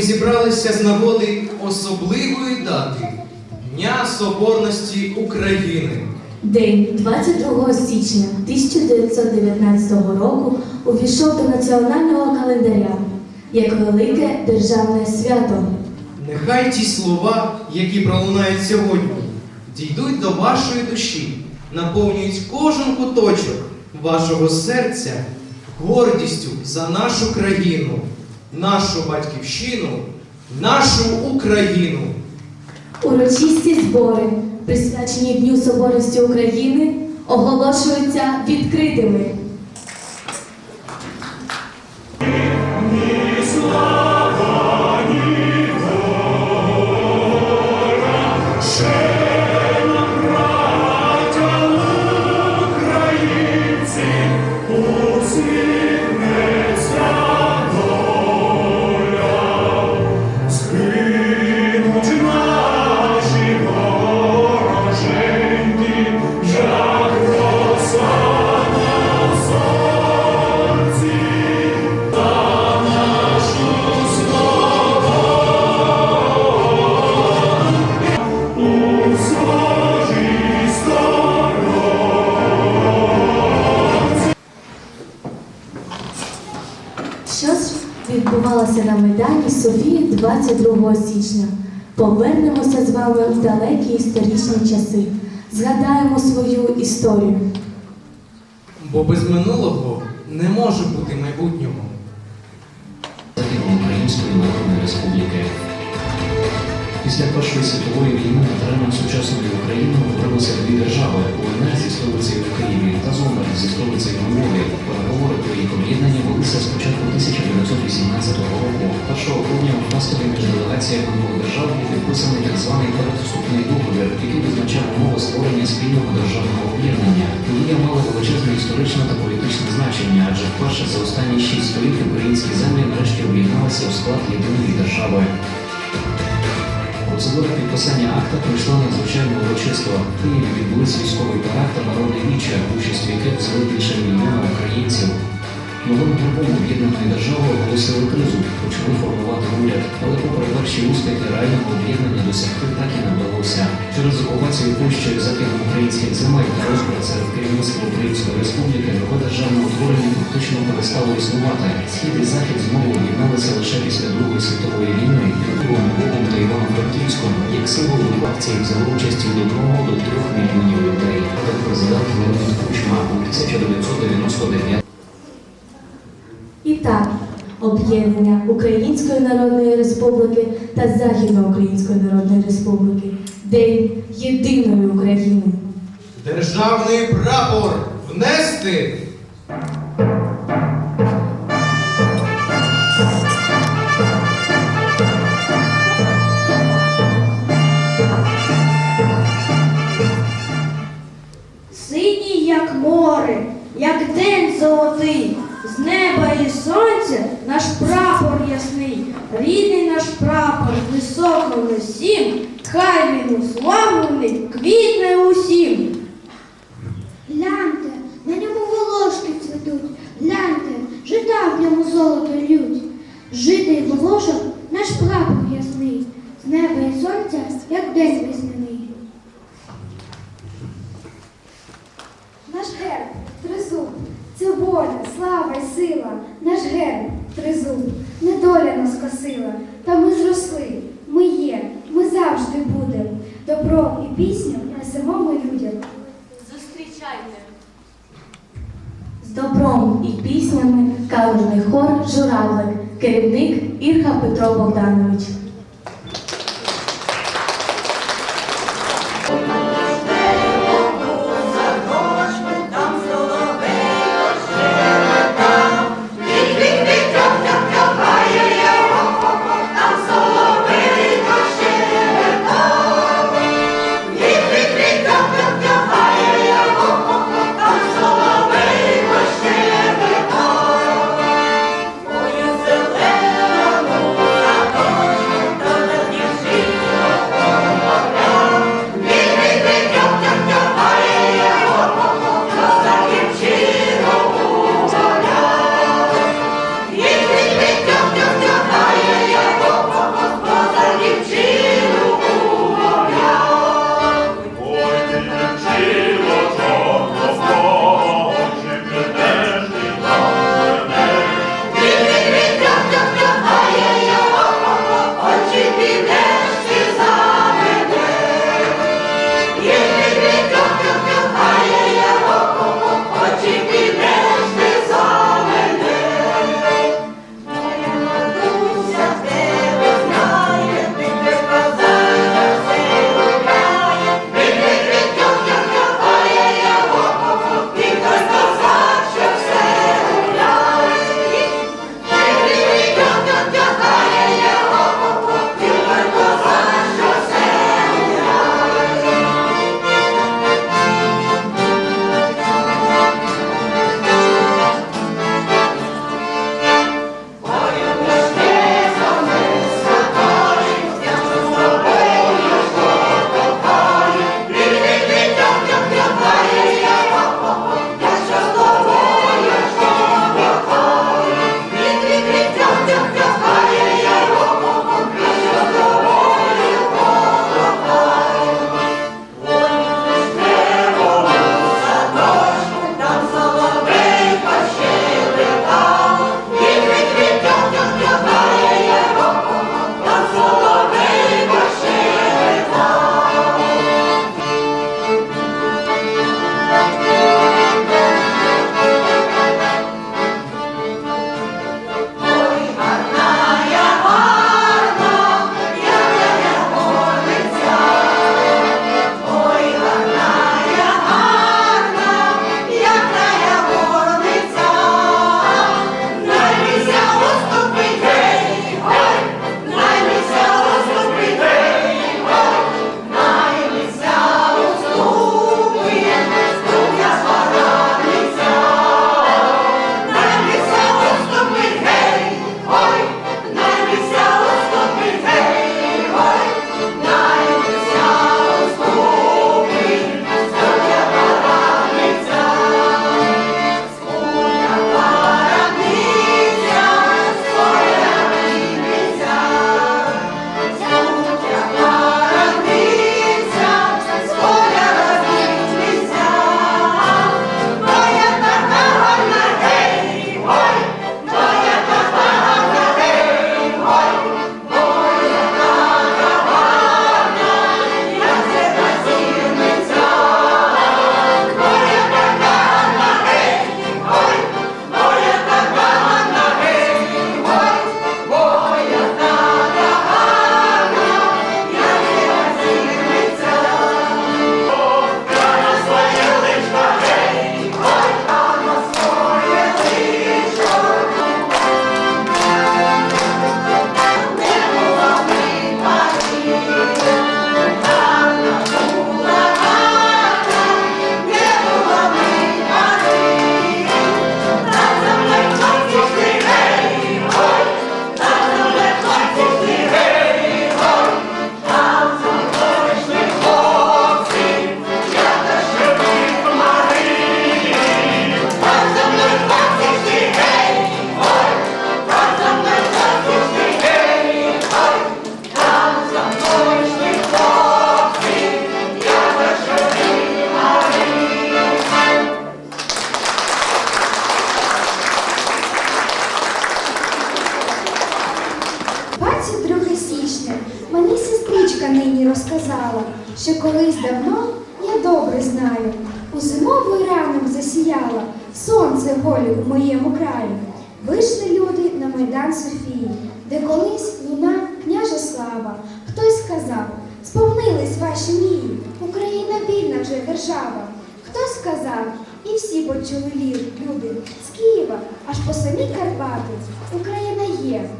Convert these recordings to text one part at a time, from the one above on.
зібралися з нагоди особливої дати Дня Соборності України. День 22 січня 1919 року увійшов до національного календаря як велике державне свято. Нехай ті слова, які пролунають сьогодні, дійдуть до вашої душі, наповнюють кожен куточок вашого серця гордістю за нашу країну, нашу батьківщину, нашу Україну. Урочисті збори, присвячені Дню Соборності України, оголошуються відкритими. 22 січня? Повернемося з вами в далекі історичні часи. Згадаємо свою історію. Бо без минулого держави УНР зі столицею в Києві та ЗОНР зі столицею у Львові. Переговори про їх об'єднання велися з початку 1918 року. 1 грудня у Москві між делегаціями двох держав підписаний так званий передступний договір, який визначав умови створення спільного державного об'єднання. Подія мала величезне історичне та політичне значення, адже вперше за останні шість століть українські землі нарешті об'єдналися у склад єдиної держави. Процедура підписання акта пройшла надзвичайно урочисто. В Києві відбулись військовий парад та народне віче, участь яких взяли більше мільйона українців. Новим групом об'єднаної держави оголосили кризу, почали формувати уряд, але попри перші успіхи реального об'єднання досягти так і не вдалося. Через окупацію Польщі західноукраїнських земель та розбрат серед керівництва Української республіки нове державне утворення фактично перестало існувати. Схід і захід знову об'єдналися лише після Другої світової війни. Львовом, Львовом та Івано-Франківськом як символ акції взяли участь від одного до трьох мільйонів людей. Президент Леонід Кучма у 1999 І так, об'єднання Української Народної Республіки та Західноукраїнської Народної Республіки. День єдиної України. Державний прапор внести! Синій, як море, як день золотий, з неба і сонця наш прапор ясний, рідний наш прапор високо носім, хай він уславлений, квітне усім. Гляньте, на ньому волошки цвітуть, гляньте, жита в ньому золото лють. Житий волошок наш прапор ясний, з неба і сонця, як день весняний. Наш герб тризуб, це воля, слава й сила, наш герб тризуб, недоля нас косила, та ми зросли, ми є, ми завжди будем. Добро і пісню несемо ми людям. З добром і піснями калений хор Журавлик, керівник Ірга Петро Богданович.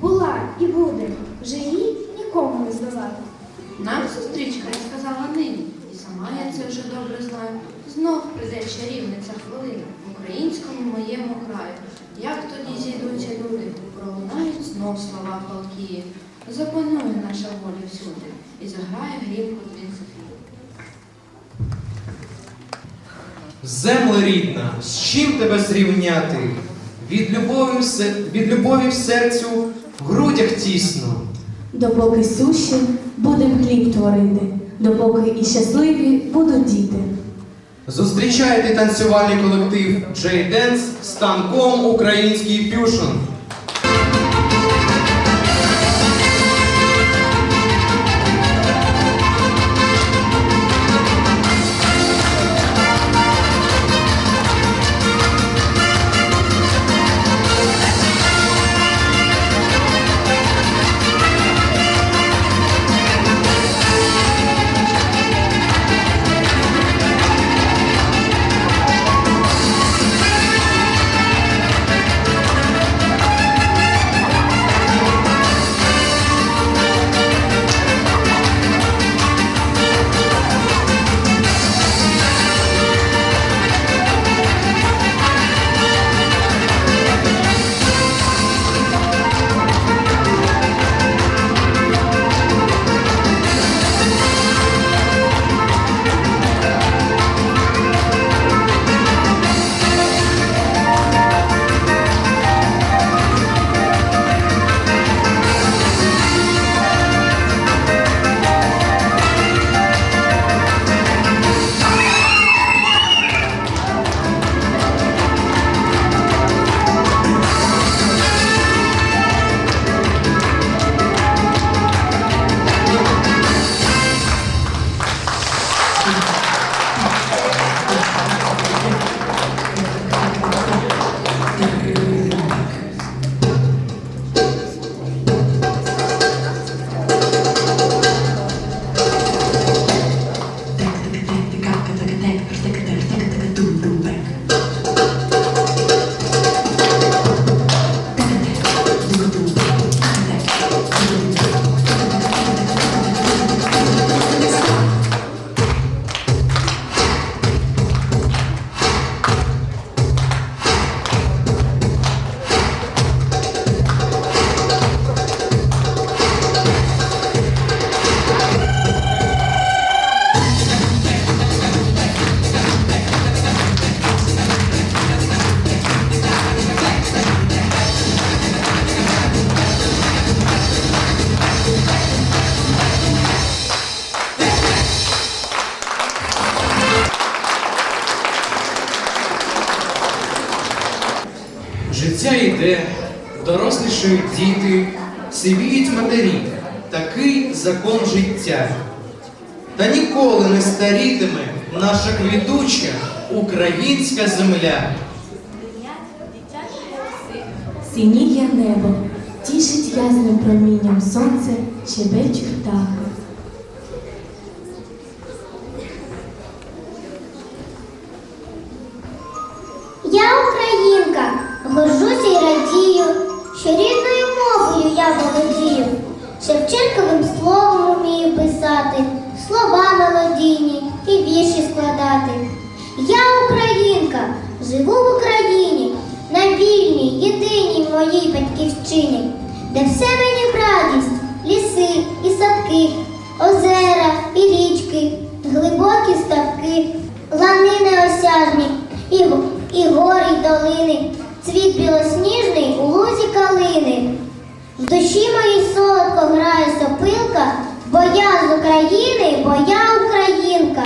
Була і буде, вже її нікому не здолати. Нам сестричка розказала нині, і сама я це вже добре знаю. Знов прийде чарівниця хвилина в українському моєму краю. Як тоді зійдуться люди, пролунають знов слова палкії. Запанує наша воля всюди і заграє грімко дзвін Софії. Земле рідна, з чим тебе зрівняти? Від любові, від любові в серцю в грудях тісно. Допоки суші будем хліб творити, допоки і щасливі будуть діти. Зустрічайте танцювальний колектив Джей Денс з танком Український фюшн. Життя. Та ніколи не старітиме наша квітуча українська земля. Синіє небо, тішить ясним промінням сонце, щебечуть птахи. І, і гори, й долини, цвіт білосніжний у лузі калини. В душі моїй солодко грає сопилка, бо я з України, бо я українка.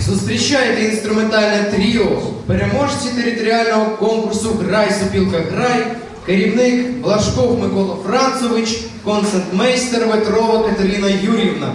Зустрічайте інструментальне тріо, переможці територіального конкурсу Грай сопілка грай, керівник Блашков Микола Францович, концертмейстер Ветрова Катерина Юрівна.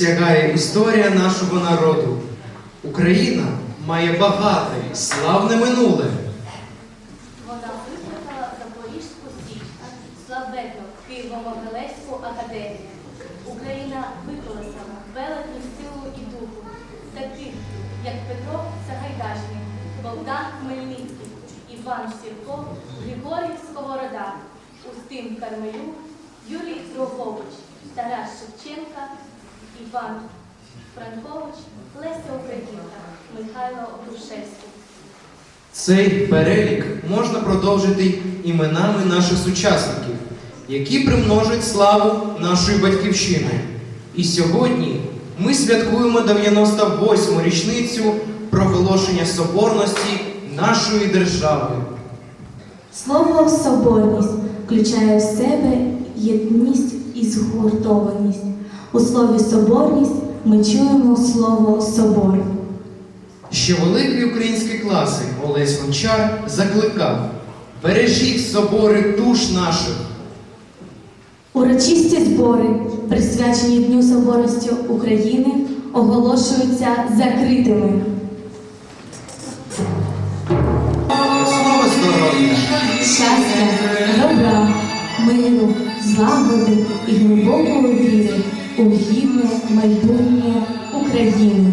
Століть сягає історія нашого народу. Україна має багате, і славне минуле. Вона викликала Запорізьку Січ, славетну Києво-Могилевську академію. Україна виколесала велетну силу і духу таких, як Петро Сагайдачний, Богдан Хмельницький, Іван Сірко, Григорій Сковорода, Устим Кармелюк, Юрій Другович, Тарас Шевченка, Іван Франкович, Леся Українка, Михайло Грушевський. Цей перелік можна продовжити іменами наших сучасників, які примножують славу нашої батьківщини. І сьогодні ми святкуємо 98-му річницю проголошення соборності нашої держави. Слово соборність включає в себе єдність і згуртованість. У слові соборність ми чуємо слово собор. Ще великий український класик Олесь Гончар закликав: бережіть собори душ наших. Урочисті збори, присвячені Дню Соборності України, оголошуються закритими. Щастя, добра, миру, злагоди і глибокої віри у гідне майбутнє України.